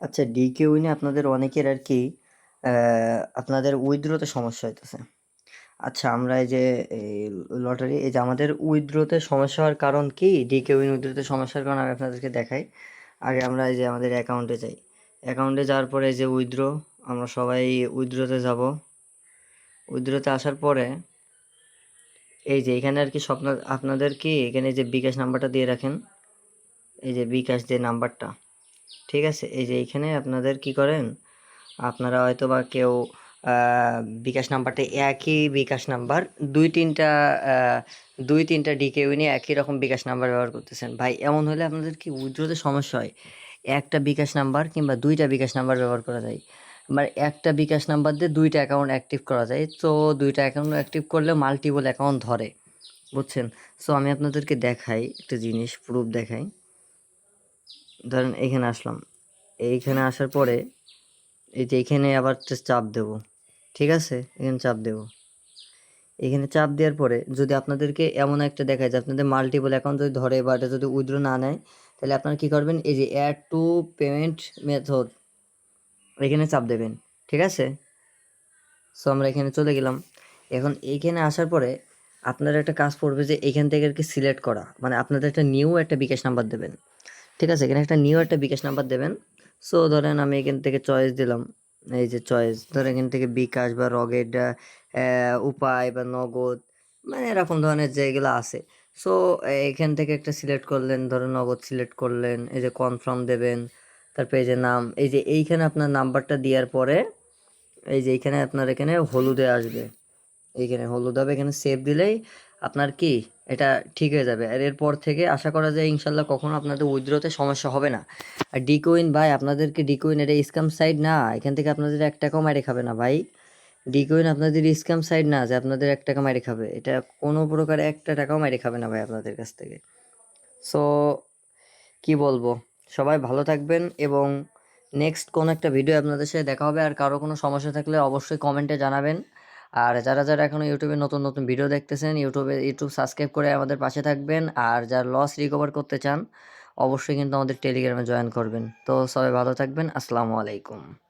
আচ্ছা ডিকে উইনে আপনাদের অনেকের আর কি আপনাদের উইথড্রোতে সমস্যা হইতেছে। আচ্ছা আমরা এই যে লটারি, এই যে আমাদের উইথড্রোতে সমস্যা হওয়ার কারণ কি? ডিকে উইন উইথড্রোতে সমস্যার কারণ আমি আপনাদেরকে দেখাই। আগে আমরা এই যে আমাদের অ্যাকাউন্টে যাই। অ্যাকাউন্টে যাওয়ার পরে এই যে উইথড্রো, আমরা সবাই উইথড্রোতে যাব। উইথড্রোতে আসার পরে, এই যে এখানে আর কি স্বপ্ন, আপনাদের কি? এখানে যে বিকাশ নাম্বারটা দিয়ে রাখেন। এই যে বিকাশ যে নাম্বারটা ঠিক আছে? এই যে এইখানে আপনাদের কি করেন? আপনারা হয়তো বা কেউ বিকাশ নাম্বারটা একই বিকাশ নাম্বার, দুই তিনটা দুই তিনটা ডিকে নিয়ে একই রকম বিকাশ নাম্বার ব্যবহার করতেছেন। ভাই, এমন হলে আপনাদের কি উইথড্রোতে সমস্যা হয়? একটা বিকাশ নাম্বার কিংবা দুইটা বিকাশ নাম্বার ব্যবহার করা যায়। মানে একটা বিকাশ নাম্বার দিয়ে দুইটা অ্যাকাউন্ট অ্যাক্টিভ করা যায়। তো দুইটা অ্যাকাউন্ট অ্যাক্টিভ করলে মাল্টিপল অ্যাকাউন্ট ধরে। বুঝছেন? সো আমি আপনাদেরকে দেখাই একটা জিনিস প্রুফ দেখাই। ধরেন এইখানে আসলাম। এইখানে আসার পরে এই যে এখানে আবার চাপ দেব, ঠিক আছে? এখানে চাপ দেব। এখানে চাপ দেওয়ার পরে যদি আপনাদেরকে এমন একটা দেখায় যে আপনাদের মাল্টিপল অ্যাকাউন্ট যদি ধরে বা এটা যদি উইথড্র না নেয়, তাহলে আপনারা কী করবেন? এই যে অ্যাড টু পেমেন্ট মেথড এখানে চাপ দেবেন, ঠিক আছে? সো আমরা এখানে চলে গেলাম। এখন এইখানে আসার পরে আপনার একটা কাজ পড়বে যে এখান থেকে আর কি সিলেক্ট করা মানে আপনাদের একটা নিউ একটা বিকাশ নাম্বার দেবেন। ঠিক আছে, এখানে একটা নিউ একটা বিকাশ নাম্বার দেবেন। সো ধরেন আমি এখান থেকে চয়েস দিলাম। এই যে চয়েস ধরেন এখান থেকে বিকাশ বা রকেট উপায় বা নগদ মানে এরকম ধরনের যেগুলো আছে। সো এখান থেকে একটা সিলেক্ট করলেন, ধরেন নগদ সিলেক্ট করলেন, এই যে কনফার্ম দেবেন, তারপরে এই যে নাম, এই যে এইখানে আপনার নাম্বারটা দেওয়ার পরে, এই যে এইখানে আপনার এখানে হলুদে আসবে। এইখানে হলুদ হবে, এখানে সেভ দিলেই আপনার কি? এটা ঠিক হয়ে যাবে। আর এরপর থেকে আশা করা যায় ইনশাল্লাহ কখনো আপনাদের উইথড্রোতে সমস্যা হবে না। আর ডিকোইন ভাই, আপনাদেরকে ডিকোইন এটা স্ক্যাম সাইড না, এখান থেকে আপনাদের এক টাকাও মারে খাবে না ভাই। ডিকোইন আপনাদের স্ক্যাম সাইড না যে আপনাদের এক টাকা মারে খাবে। এটা কোনো প্রকার একটা টাকাও মারে খাবে না ভাই আপনাদের কাছ থেকে। সো কি বলব? সবাই ভালো থাকবেন এবং নেক্সট কোন একটা ভিডিও আপনাদের সাথে দেখা হবে। আর কারও কোনো সমস্যা থাকলে অবশ্যই কমেন্টে জানাবেন। আর যারা যারা এখনও ইউটিউবে নতুন নতুন ভিডিও দেখতেছেন ইউটিউবে ইউটিউব সাবস্ক্রাইব করে আমাদের পাশে থাকবেন। আর যারা লস রিকভার করতে চান, অবশ্যই কিন্তু আমাদের টেলিগ্রামে জয়েন করবেন। তো সবাই ভালো থাকবেন। আসসালামু আলাইকুম।